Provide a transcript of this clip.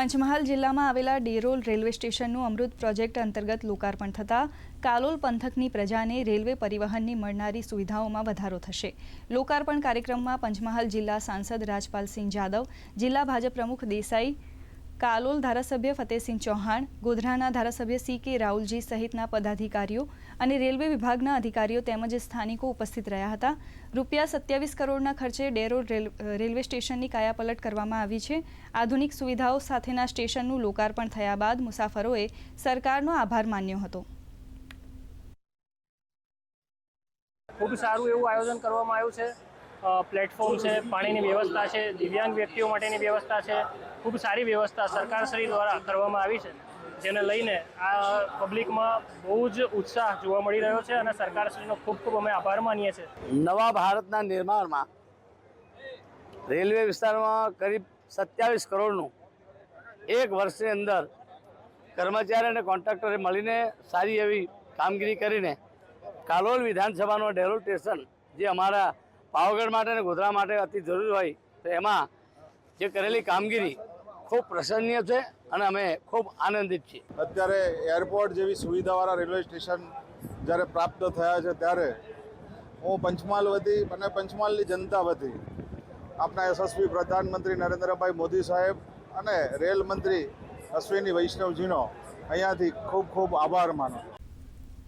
પંચમહાલ જિલ્લામાં આવેલા ડેરોલ રેલવે સ્ટેશનનું અમૃત પ્રોજેક્ટ અંતર્ગત લોકાર્પણ થતાં કાલોલ પંથકની પ્રજાને રેલવે પરિવહનની મળનારી સુવિધાઓમાં વધારો થશે. લોકાર્પણ કાર્યક્રમમાં પંચમહાલ જિલ્લા સાંસદ રાજપાલસિંહ જાદવ, જિલ્લા ભાજપ પ્રમુખ દેસાઈ કાલોલ ધારાસભ્ય ફતેહસિંહ ચૌહાણ, ગોધરાના ધારાસભ્ય સી કે રાહુલજી સહિતના પદાધિકારીઓ અને રેલવે વિભાગના અધિકારીઓ તેમજ સ્થાનિકો ઉપસ્થિત રહ્યા હતા. રૂપિયા સત્યાવીસ કરોડના ખર્ચે ડેરો રેલ- રેલવે સ્ટેશનની કાયાપલટ કરવામાં આવી છે. આધુનિક સુવિધાઓ સાથેના સ્ટેશનનું લોકાર્પણ થયા બાદ મુસાફરોએ સરકારનો આભાર માન્યો હતો. ખૂબ સારું એવું આયોજન કરવામાં આવ્યું છે. પ્લેટફોર્મ છે, પાણીની વ્યવસ્થા છે, દિવ્યાંગ વ્યક્તિઓ માટેની વ્યવસ્થા છે, ખૂબ સારી વ્યવસ્થા સરકારશ્રી દ્વારા કરવામાં આવી છે. જેને લઈને આ પબ્લિકમાં બહુ જ ઉત્સાહ જોવા મળી રહ્યો છે અને સરકારશ્રીનો ખૂબ ખૂબ અમે આભાર માનીએ છીએ. નવા ભારતના નિર્માણમાં રેલવે વિસ્તારમાં કરીબ સત્યાવીસ કરોડનું એક વર્ષની અંદર કર્મચારી અને કોન્ટ્રાક્ટરે મળીને સારી એવી કામગીરી કરીને કાલોલ વિધાનસભાનો ડેરોલ સ્ટેશન જે અમારા પાવાગઢ માટે અને ગોધરા માટે અતિ જરૂરી હોય તો એમાં જે કરેલી કામગીરી ખૂબ પ્રસન્નીય છે અને અમે ખૂબ આનંદિત છીએ. અત્યારે એરપોર્ટ જેવી સુવિધાવાળા રેલવે સ્ટેશન જ્યારે પ્રાપ્ત થયા છે ત્યારે હું પંચમહાલ વતી અને પંચમહાલની જનતા વતી આપણા યશસ્વી પ્રધાનમંત્રી નરેન્દ્રભાઈ મોદી સાહેબ અને રેલ મંત્રી અશ્વિની વૈષ્ણવજીનો અહીંયાથી ખૂબ ખૂબ આભાર માનું